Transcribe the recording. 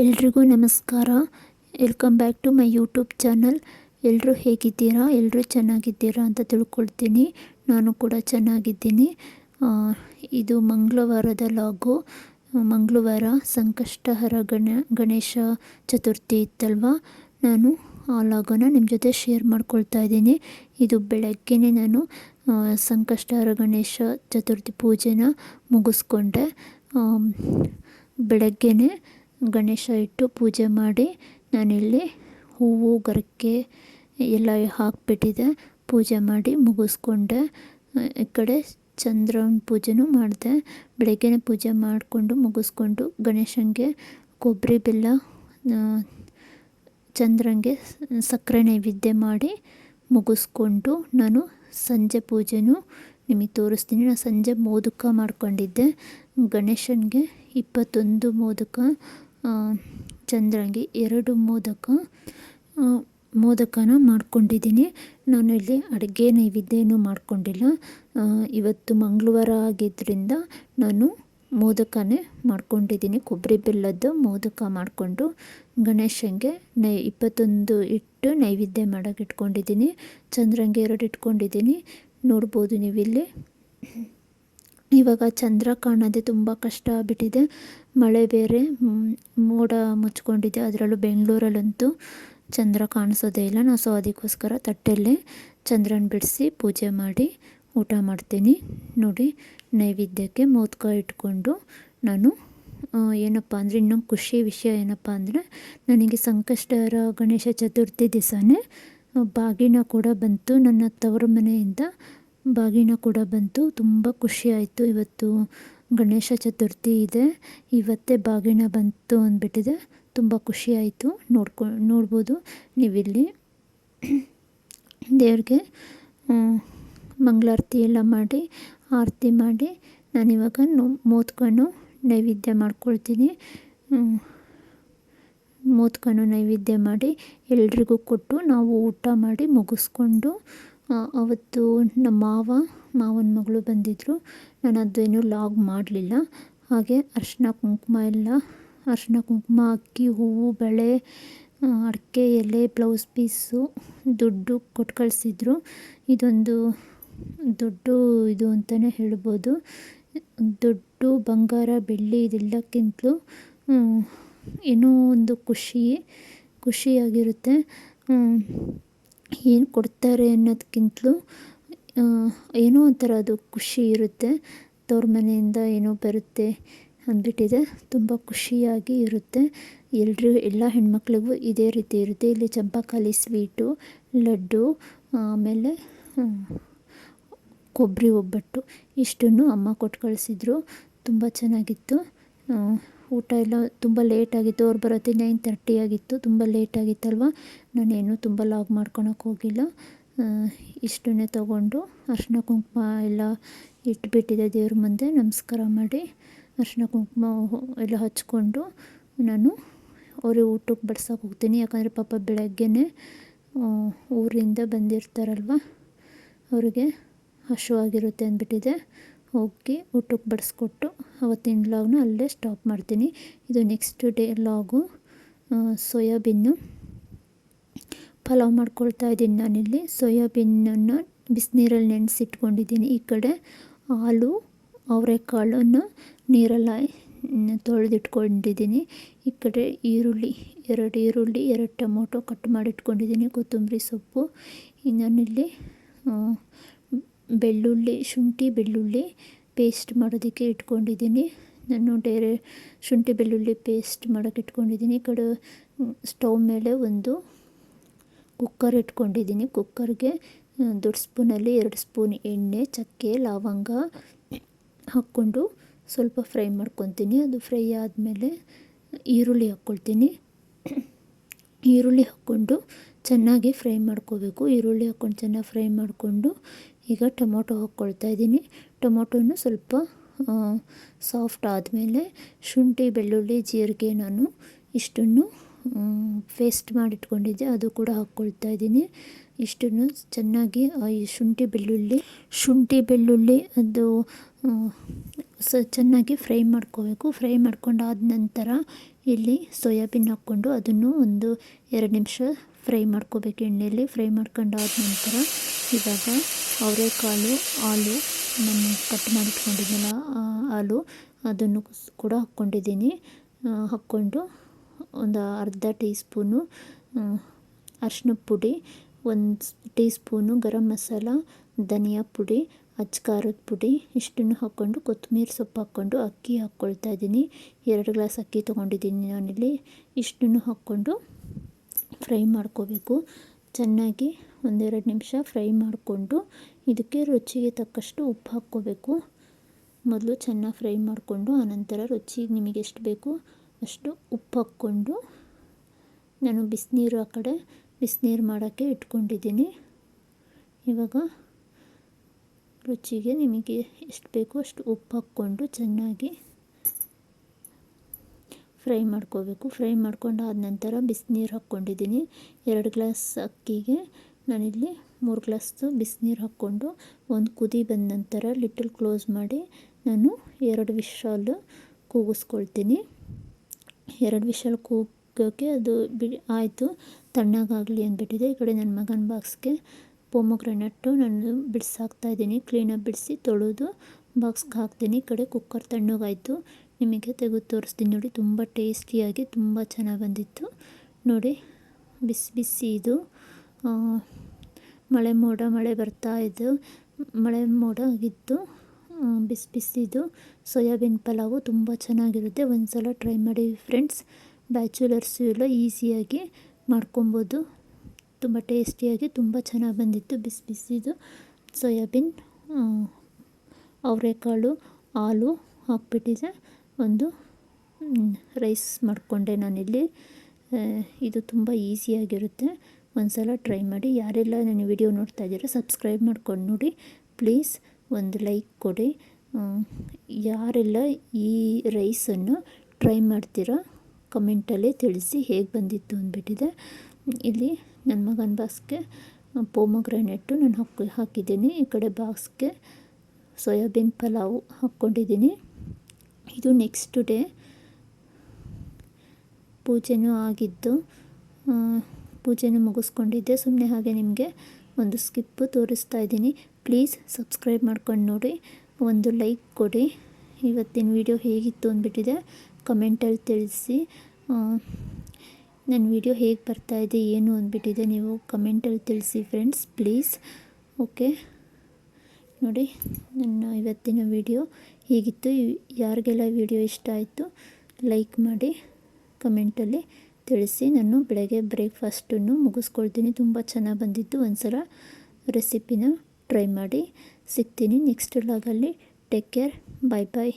ಎಲ್ರಿಗೂ ನಮಸ್ಕಾರ. Welcome back to my YouTube channel ಎಲ್ಲರೂ ಹೇಗಿದ್ದೀರಾ? ಎಲ್ಲರೂ ಚೆನ್ನಾಗಿದ್ದೀರಾ ಅಂತ ತಿಳ್ಕೊಳ್ತೀನಿ. ನಾನು ಕೂಡ ಚೆನ್ನಾಗಿದ್ದೀನಿ. ಇದು ಮಂಗಳವಾರದ ಲಾಗು. ಮಂಗಳವಾರ ಸಂಕಷ್ಟಹರ ಗಣ, ಗಣೇಶ ಚತುರ್ಥಿ ಇತ್ತಲ್ವ? ನಾನು ಆ ಲಾಗನ್ನು ನಿಮ್ಮ ಜೊತೆ ಶೇರ್ ಮಾಡ್ಕೊಳ್ತಾ ಇದ್ದೀನಿ. ಇದು ಬೆಳಗ್ಗೆನೇ ನಾನು ಸಂಕಷ್ಟಹರ ಗಣೇಶ ಚತುರ್ಥಿ ಪೂಜೆನ ಮುಗಿಸ್ಕೊಂಡೆ. ಬೆಳಗ್ಗೆನೇ ಗಣೇಶ ಇಟ್ಟು ಪೂಜೆ ಮಾಡಿ ನಾನಿಲ್ಲಿ ಹೂವು ಗರಕ್ಕೆ ಎಲ್ಲ ಹಾಕಿಬಿಟ್ಟಿದ್ದೆ ಪೂಜೆ ಮಾಡಿ ಮುಗಿಸ್ಕೊಂಡೆ. ಈ ಕಡೆ ಚಂದ್ರನ ಪೂಜೆನೂ ಮಾಡಿದೆ. ಬೆಳಗ್ಗೆನೇ ಪೂಜೆ ಮಾಡಿಕೊಂಡು ಮುಗಿಸ್ಕೊಂಡು ಗಣೇಶನಿಗೆ ಕೊಬ್ಬರಿ ಬೆಲ್ಲ ಚಂದ್ರನಿಗೆ ಸಕ್ಕರೆ ನೈವೇದ್ಯ ಮಾಡಿ ಮುಗಿಸ್ಕೊಂಡು ನಾನು ಸಂಜೆ ಪೂಜೆನೂ ನಿಮಗೆ ತೋರಿಸ್ತೀನಿ. ನಾನು ಸಂಜೆ ಮೋದಕ ಮಾಡ್ಕೊಂಡಿದ್ದೆ. ಗಣೇಶನಿಗೆ ಇಪ್ಪತ್ತೊಂದು ಮೋದಕ ಚಂದ್ರನಿಗೆ ಎರಡು ಮೋದಕ ಮೋದಕನ ಮಾಡ್ಕೊಂಡಿದ್ದೀನಿ. ನಾನು ಇಲ್ಲಿ ಅಡುಗೆ ನೈವೇದ್ಯನೂ ಮಾಡ್ಕೊಂಡಿಲ್ಲ. ಇವತ್ತು ಮಂಗಳವಾರ ಆಗಿದ್ದರಿಂದ ನಾನು ಮೋದಕನೇ ಮಾಡ್ಕೊಂಡಿದ್ದೀನಿ. ಕೊಬ್ಬರಿ ಬೆಲ್ಲದ್ದು ಮೋದಕ ಮಾಡಿಕೊಂಡು ಗಣೇಶನಿಗೆ ನೈ, ಇಪ್ಪತ್ತೊಂದು ಇಟ್ಟು ನೈವೇದ್ಯ ಮಾಡೋಕೆ ಇಟ್ಕೊಂಡಿದ್ದೀನಿ. ಚಂದ್ರಂಗೆ ಎರಡು ಇಟ್ಕೊಂಡಿದ್ದೀನಿ. ನೋಡ್ಬೋದು ನೀವಿಲ್ಲಿ. ಇವಾಗ ಚಂದ್ರ ಕಾಣೋದೇ ತುಂಬ ಕಷ್ಟ ಆಗ್ಬಿಟ್ಟಿದೆ. ಮಳೆ ಬೇರೆ ಮೋಡ ಮುಚ್ಕೊಂಡಿದೆ. ಅದರಲ್ಲೂ ಬೆಂಗಳೂರಲ್ಲಂತೂ ಚಂದ್ರ ಕಾಣಿಸೋದೇ ಇಲ್ಲ. ನಾವು ಸೊ ಅದಕ್ಕೋಸ್ಕರ ತಟ್ಟೆಲ್ಲೇ ಚಂದ್ರನ ಬಿಡಿಸಿ ಪೂಜೆ ಮಾಡಿ ಊಟ ಮಾಡ್ತೀನಿ. ನೋಡಿ, ನೈವೇದ್ಯಕ್ಕೆ ಮೋದಕ ಇಟ್ಕೊಂಡು ನಾನು ಏನಪ್ಪ ಅಂದರೆ ಇನ್ನೊಂದು ಖುಷಿ ವಿಷಯ ಏನಪ್ಪ ಅಂದರೆ ನನಗೆ ಸಂಕಷ್ಟರ ಗಣೇಶ ಚತುರ್ಥಿ ದಿವಸನೇ ಬಾಗಿನ ಕೂಡ ಬಂತು. ನನ್ನ ತವರು ಮನೆಯಿಂದ ಬಾಗಿನ ಕೂಡ ಬಂತು. ತುಂಬ ಖುಷಿ ಆಯಿತು. ಇವತ್ತು ಗಣೇಶ ಚತುರ್ಥಿ ಇದೆ. ಇವತ್ತೇ ಬಾಗಿನ ಬಂತು ಅಂದ್ಬಿಟ್ಟಿದೆ. ತುಂಬ ಖುಷಿ ಆಯಿತು. ನೋಡ್ಕೊ, ನೋಡ್ಬೋದು. ನೀವಿಲ್ಲಿ ದೇವ್ರಿಗೆ ಮಂಗಳಾರತಿ ಎಲ್ಲ ಮಾಡಿ, ಆರತಿ ಮಾಡಿ, ನಾನಿವಾಗ ಮೋದ್ಕೊಂಡು ನೈವೇದ್ಯ ಮಾಡ್ಕೊಳ್ತೀನಿ. ಮೋದ್ಕೊಂಡು ಮೋದ್ಕನು ನೈವೇದ್ಯ ಮಾಡಿ ಎಲ್ರಿಗೂ ಕೊಟ್ಟು ನಾವು ಊಟ ಮಾಡಿ ಮುಗಿಸ್ಕೊಂಡು ಅವತ್ತು ನಮ್ಮ ಮಾವ, ಮಾವನ ಮಗಳು ಬಂದಿದ್ದರು ನಾನು ಅದೇನು ಲಾಗ್ ಮಾಡಲಿಲ್ಲ. ಹಾಗೆ ಅರಿಶಿನ ಕುಂಕುಮ ಎಲ್ಲ ಅರಿಶಿನ ಕುಂಕುಮ ಅಕ್ಕಿ, ಹೂವು, ಬಳೆ ಅಡಿಕೆ, ಎಲೆ, ಬ್ಲೌಸ್ ಪೀಸು, ದುಡ್ಡು ಕೊಟ್ಟು ಕಳಿಸಿದ್ರು. ಇದೊಂದು ದೊಡ್ಡ ಇದು ಅಂತಲೇ ಹೇಳ್ಬೋದು. ದುಡ್ಡು, ಬಂಗಾರ, ಬೆಳ್ಳಿ ಇದೆಲ್ಲಕ್ಕಿಂತಲೂ ಏನೋ ಒಂದು ಖುಷಿ, ಖುಷಿಯಾಗಿರುತ್ತೆ. ಏನು ಕೊಡ್ತಾರೆ ಅನ್ನೋದಕ್ಕಿಂತಲೂ ಏನೋ ಒಂಥರ ಅದು ಖುಷಿ ಇರುತ್ತೆ. ತವ್ರ ಮನೆಯಿಂದ ಏನೋ ಬರುತ್ತೆ ಅಂದ್ಬಿಟ್ಟಿದೆ. ತುಂಬ ಖುಷಿಯಾಗಿ ಇರುತ್ತೆ. ಎಲ್ಲರೂ ಎಲ್ಲ ಹೆಣ್ಮಕ್ಳಿಗೂ ಇದೇ ರೀತಿ ಇರುತ್ತೆ. ಇಲ್ಲಿ ಚಂಪಾಕಾಲಿ ಸ್ವೀಟು, ಲಡ್ಡು, ಆಮೇಲೆ ಕೊಬ್ಬರಿ ಒಬ್ಬಟ್ಟು, ಇಷ್ಟನ್ನು ಅಮ್ಮ ಕೊಟ್ಟು ಕಳಿಸಿದ್ರು. ತುಂಬ ಚೆನ್ನಾಗಿತ್ತು. ಊಟ ಎಲ್ಲ ತುಂಬ ಲೇಟಾಗಿತ್ತು ಅವ್ರು ಬರೋತ್ತೆ ನೈನ್ ತರ್ಟಿ ಆಗಿತ್ತು, ತುಂಬ ಲೇಟ್ ಆಗಿತ್ತಲ್ವ? ನಾನೇನು ತುಂಬ ಲಾಗ್ ಮಾಡ್ಕೊಳಕ್ಕೆ ಹೋಗಿಲ್ಲ. ಇಷ್ಟನ್ನೇ ತೊಗೊಂಡು ಅರ್ಶಿನ ಕುಂಕುಮ ಎಲ್ಲ ಇಟ್ಬಿಟ್ಟಿದೆ ದೇವ್ರ ಮುಂದೆ, ನಮಸ್ಕಾರ ಮಾಡಿ ಅರ್ಶಿನ ಕುಂಕುಮ ಎಲ್ಲ ಹಚ್ಕೊಂಡು ನಾನು ಅವ್ರಿಗೆ ಊಟಕ್ಕೆ ಬಡ್ಸೋಕೆ ಹೋಗ್ತೀನಿ. ಯಾಕಂದರೆ ಪಾಪ ಬೆಳಗ್ಗೆನೇ ಊರಿಂದ ಬಂದಿರ್ತಾರಲ್ವ, ಅವರಿಗೆ ಹಶುವಾಗಿರುತ್ತೆ ಅಂದ್ಬಿಟ್ಟಿದೆ. ಹೋಗಿ ಊಟಕ್ಕೆ ಬಡಿಸ್ಕೊಟ್ಟು ಅವತ್ತಿನ ಲಾಗ್ನ ಅಲ್ಲೇ ಸ್ಟಾಪ್ ಮಾಡ್ತೀನಿ. ಇದು ನೆಕ್ಸ್ಟ್ ಡೇ ಲಾಗು ಸೋಯಾಬೀನು. ಪಲಾವ್ ಮಾಡ್ಕೊಳ್ತಾ ಇದ್ದೀನಿ ನಾನಿಲ್ಲಿ. ಸೋಯಾಬೀನನ್ನು ಬಿಸಿನೀರಲ್ಲಿ ನೆನೆಸಿಟ್ಕೊಂಡಿದ್ದೀನಿ ಈ ಕಡೆ. ಹಾಲು, ಅವರೆಕಾಳನ್ನು ನೀರಲ್ಲಿ ತೊಳೆದಿಟ್ಕೊಂಡಿದ್ದೀನಿ. ಈ ಕಡೆ ಈರುಳ್ಳಿ, ಎರಡು ಈರುಳ್ಳಿ, ಎರಡು ಟೊಮೊಟೊ ಕಟ್ ಮಾಡಿಟ್ಕೊಂಡಿದ್ದೀನಿ, ಕೊತ್ತಂಬರಿ ಸೊಪ್ಪು. ನಾನಿಲ್ಲಿ ಬೆಳ್ಳುಳ್ಳಿ, ಶುಂಠಿ ಬೆಳ್ಳುಳ್ಳಿ ಪೇಸ್ಟ್ ಮಾಡೋದಕ್ಕೆ ಇಟ್ಕೊಂಡಿದ್ದೀನಿ. ನಾನು ಡೈರೆ ಶುಂಠಿ ಬೆಳ್ಳುಳ್ಳಿ ಪೇಸ್ಟ್ ಮಾಡೋಕೆ ಇಟ್ಕೊಂಡಿದ್ದೀನಿ. ಈ ಕಡೆ ಸ್ಟವ್ ಮೇಲೆ ಒಂದು ಕುಕ್ಕರ್ ಇಟ್ಕೊಂಡಿದ್ದೀನಿ. ಕುಕ್ಕರ್ಗೆ ದೊಡ್ಡ ಸ್ಪೂನಲ್ಲಿ ಎರಡು ಸ್ಪೂನ್ ಎಣ್ಣೆ, ಚಕ್ಕೆ, ಲವಂಗ ಹಾಕ್ಕೊಂಡು ಸ್ವಲ್ಪ ಫ್ರೈ ಮಾಡ್ಕೊತೀನಿ. ಅದು ಫ್ರೈ ಆದಮೇಲೆ ಈರುಳ್ಳಿ ಹಾಕ್ಕೊಳ್ತೀನಿ. ಈರುಳ್ಳಿ ಹಾಕ್ಕೊಂಡು ಚೆನ್ನಾಗಿ ಫ್ರೈ ಮಾಡ್ಕೋಬೇಕು. ಈರುಳ್ಳಿ ಹಾಕ್ಕೊಂಡು ಚೆನ್ನಾಗಿ ಫ್ರೈ ಮಾಡಿಕೊಂಡು ಈಗ ಟೊಮೊಟೊ ಹಾಕ್ಕೊಳ್ತಾ ಇದ್ದೀನಿ. ಟೊಮೊಟೊನು ಸ್ವಲ್ಪ ಸಾಫ್ಟ್ ಆದಮೇಲೆ ಶುಂಠಿ, ಬೆಳ್ಳುಳ್ಳಿ, ಜೀರಿಗೆ ನಾನು ಇಷ್ಟನ್ನು ಪೇಸ್ಟ್ ಮಾಡಿಟ್ಕೊಂಡಿದ್ದೆ. ಅದು ಕೂಡ ಹಾಕ್ಕೊಳ್ತಾ ಇದ್ದೀನಿ. ಇಷ್ಟನ್ನು ಚೆನ್ನಾಗಿ ಈ ಶುಂಠಿ, ಬೆಳ್ಳುಳ್ಳಿ ಶುಂಠಿ, ಬೆಳ್ಳುಳ್ಳಿ ಅದು ಸ, ಚೆನ್ನಾಗಿ ಫ್ರೈ ಮಾಡ್ಕೋಬೇಕು. ಫ್ರೈ ಮಾಡ್ಕೊಂಡಾದ ನಂತರ ಇಲ್ಲಿ ಸೋಯಾಬೀನ್ ಹಾಕ್ಕೊಂಡು ಅದನ್ನು ಒಂದು ಎರಡು ನಿಮಿಷ ಫ್ರೈ ಮಾಡ್ಕೋಬೇಕು ಎಣ್ಣೆಯಲ್ಲಿ. ಫ್ರೈ ಮಾಡ್ಕೊಂಡಾದ ನಂತರ ಇವಾಗ ಅವರೆಕಾಳು ಹಾಲು, ನಾನು ಕಟ್ ಮಾಡಿಟ್ಕೊಂಡಿದ್ದೀನಲ್ಲ ಆ ಹಾಲು, ಅದನ್ನು ಕೂಡ ಹಾಕ್ಕೊಂಡಿದ್ದೀನಿ. ಹಾಕ್ಕೊಂಡು ಒಂದು ಅರ್ಧ ಟೀ ಸ್ಪೂನು ಅರಿಶಿನ ಪುಡಿ, ಒಂದು ಟೀ ಸ್ಪೂನು ಗರಂ ಮಸಾಲ, ಧನಿಯಾ ಪುಡಿ ಅಚ್ಚ ಖಾರದ ಪುಡಿ, ಇಷ್ಟನ್ನು ಹಾಕ್ಕೊಂಡು ಕೊತ್ತಂಬರಿ ಸೊಪ್ಪು ಹಾಕ್ಕೊಂಡು ಅಕ್ಕಿ ಹಾಕ್ಕೊಳ್ತಾ ಇದ್ದೀನಿ. ಎರಡು ಗ್ಲಾಸ್ ಅಕ್ಕಿ ತೊಗೊಂಡಿದ್ದೀನಿ ನಾನಿಲ್ಲಿ. ಇಷ್ಟನ್ನು ಹಾಕ್ಕೊಂಡು ಫ್ರೈ ಮಾಡ್ಕೋಬೇಕು. ಚೆನ್ನಾಗಿ ಒಂದೆರಡು ನಿಮಿಷ ಫ್ರೈ ಮಾಡಿಕೊಂಡು ಇದಕ್ಕೆ ರುಚಿಗೆ ತಕ್ಕಷ್ಟು ಉಪ್ಪು ಹಾಕ್ಕೋಬೇಕು. ಮೊದಲು ಚೆನ್ನಾಗಿ ಫ್ರೈ ಮಾಡಿಕೊಂಡು ಆನಂತರ ರುಚಿಗೆ ನಿಮಗೆ ಎಷ್ಟು ಬೇಕು ಅಷ್ಟು ಉಪ್ಪು ಹಾಕ್ಕೊಂಡು ನಾನು ಬಿಸಿನೀರು ಆ ಕಡೆ ಬಿಸಿನೀರು ಮಾಡೋಕ್ಕೆ ಇಟ್ಕೊಂಡಿದ್ದೀನಿ. ಇವಾಗ ರುಚಿಗೆ ನಿಮಗೆ ಎಷ್ಟು ಬೇಕು ಅಷ್ಟು ಉಪ್ಪು ಹಾಕ್ಕೊಂಡು ಚೆನ್ನಾಗಿ ಫ್ರೈ ಮಾಡ್ಕೋಬೇಕು. ಫ್ರೈ ಮಾಡ್ಕೊಂಡು ಆದ ನಂತರ ಬಿಸಿನೀರು ಹಾಕ್ಕೊಂಡಿದ್ದೀನಿ. ಎರಡು ಗ್ಲಾಸ್ ಅಕ್ಕಿಗೆ ನಾನಿಲ್ಲಿ ಮೂರು ಗ್ಲಾಸ್ದು ಬಿಸಿನೀರು ಹಾಕ್ಕೊಂಡು ಒಂದು ಕುದಿ ಬಂದ ನಂತರ ಲಿಟಲ್ ಕ್ಲೋಸ್ ಮಾಡಿ ನಾನು ಎರಡು ವಿಶಾಲು ಕೂಗಿಸ್ಕೊಳ್ತೀನಿ. ಎರಡು ವಿಶಾಲ್ ಕೂಗೋಕ್ಕೆ ಅದು ಬಿ ಆಯಿತು. ತಣ್ಣಗಾಗಲಿ ಅಂದ್ಬಿಟ್ಟಿದೆ. ಈ ಕಡೆ ನನ್ನ ಮಗನ ಬಾಕ್ಸ್ಗೆ ಪೊಮೊಗ್ರೆನೆಟ್ಟು ನಾನು ಇದ್ದೀನಿ. ಕ್ಲೀನಾಗಿ ಬಿಡಿಸಿ ತೊಳೆದು ಬಾಕ್ಸ್ಗೆ ಹಾಕ್ತೀನಿ. ಈ ಕಡೆ ಕುಕ್ಕರ್ ತಣ್ಣಗಾಯಿತು. ನಿಮಗೆ ತೆಗೆದು ತೋರಿಸ್ತೀನಿ ನೋಡಿ, ತುಂಬ ಟೇಸ್ಟಿಯಾಗಿ, ತುಂಬ ಚೆನ್ನಾಗಿ ಬಂದಿತ್ತು. ನೋಡಿ, ಬಿಸಿ ಬಿಸಿ ಇದು. ಮಳೆ ಮೋಡ, ಮಳೆ ಬರ್ತಾ ಇದ್ದು ಮಳೆ ಮೋಡ ಆಗಿತ್ತು. ಬಿಸಿ ಬಿಸಿದು ಸೋಯಾಬೀನ್ ಪಲಾವು ತುಂಬ ಚೆನ್ನಾಗಿರುತ್ತೆ. ಒಂದು ಸಲ ಟ್ರೈ ಮಾಡಿ ಫ್ರೆಂಡ್ಸ್. ಬ್ಯಾಚುಲರ್ಸು ಎಲ್ಲ ಈಸಿಯಾಗಿ ಮಾಡ್ಕೊಬೋದು. ತುಂಬ ಟೇಸ್ಟಿಯಾಗಿ, ತುಂಬ ಚೆನ್ನಾಗಿ ಬಂದಿತ್ತು ಬಿಸಿ ಬಿಸಿದು ಸೋಯಾಬೀನ್ ಅವರೆಕಾಳು, ಹಾಲು ಹಾಕ್ಬಿಟ್ಟಿದೆ. ಒಂದು ರೈಸ್ ಮಾಡಿಕೊಂಡೆ ನಾನಿಲ್ಲಿ. ಇದು ತುಂಬ ಈಸಿಯಾಗಿರುತ್ತೆ ಒಂದು ಸಲ ಟ್ರೈ ಮಾಡಿ. ಯಾರೆಲ್ಲ ನನ್ನ ವಿಡಿಯೋ ನೋಡ್ತಾ ಇದ್ದೀರೋ, ಸಬ್ಸ್ಕ್ರೈಬ್ ಮಾಡ್ಕೊಂಡು ನೋಡಿ. ಪ್ಲೀಸ್ ಒಂದು ಲೈಕ್ ಕೊಡಿ. ಯಾರೆಲ್ಲ ಈ ರೈಸನ್ನು ಟ್ರೈ ಮಾಡ್ತೀರಾ, ಕಮೆಂಟಲ್ಲೇ ತಿಳಿಸಿ ಹೇಗೆ ಬಂದಿತ್ತು ಅಂದ್ಬಿಟ್ಟಿದೆ. ಇಲ್ಲಿ ನನ್ನ ಮಗನ ಬಾಕ್ಸ್ಗೆ ಪೋಮೊಗ್ರಾನೆಟ್ಟು ನಾನು ಹಾಕಿ, ಹಾಕಿದ್ದೀನಿ. ಈ ಕಡೆ ಬಾಕ್ಸ್ಗೆ ಸೋಯಾಬೀನ್ ಪಲಾವು ಹಾಕ್ಕೊಂಡಿದ್ದೀನಿ. ಇದು ನೆಕ್ಸ್ಟ್ ಡೇ ಪೂಜೆನೂ ಆಗಿದ್ದು ಪೂಜೆನೂ ಮುಗಿಸ್ಕೊಂಡಿದ್ದೆ. ಸುಮ್ಮನೆ ಹಾಗೆ ನಿಮಗೆ ಒಂದು ಸ್ಕಿಪ್ಪು ತೋರಿಸ್ತಾ ಇದ್ದೀನಿ. ಪ್ಲೀಸ್ ಸಬ್ಸ್ಕ್ರೈಬ್ ಮಾಡ್ಕೊಂಡು ನೋಡಿ. ಒಂದು ಲೈಕ್ ಕೊಡಿ. ಇವತ್ತಿನ ವಿಡಿಯೋ ಹೇಗಿತ್ತು ಅಂದ್ಬಿಟ್ಟಿದೆ ಕಮೆಂಟಲ್ಲಿ ತಿಳಿಸಿ. ನನ್ನ ವಿಡಿಯೋ ಹೇಗೆ ಇದೆ, ಏನು ಅಂದ್ಬಿಟ್ಟಿದೆ ನೀವು ಕಮೆಂಟಲ್ಲಿ ತಿಳಿಸಿ ಫ್ರೆಂಡ್ಸ್ ಪ್ಲೀಸ್ ಓಕೆ ನೋಡಿ, ನನ್ನ ಇವತ್ತಿನ ವಿಡಿಯೋ ಹೀಗಿತ್ತು. ಯಾರಿಗೆಲ್ಲ ವಿಡಿಯೋ ಇಷ್ಟ ಆಯಿತು, ಲೈಕ್ ಮಾಡಿ, ಕಮೆಂಟಲ್ಲಿ ತಿಳಿಸಿ. ನಾನು ಬೆಳಗ್ಗೆ ಬ್ರೇಕ್ಫಾಸ್ಟನ್ನು ಮುಗಿಸ್ಕೊಳ್ತೀನಿ. ತುಂಬ ಚೆನ್ನಾಗಿ ಬಂದಿತ್ತು. ಒಂದು ಸಲ ರೆಸಿಪಿನ ಟ್ರೈ ಮಾಡಿ. ಸಿಗ್ತೀನಿ ನೆಕ್ಸ್ಟ್ ಲಾಗಲ್ಲಿ ಟೇಕ್ ಕೇರ್. Bye bye.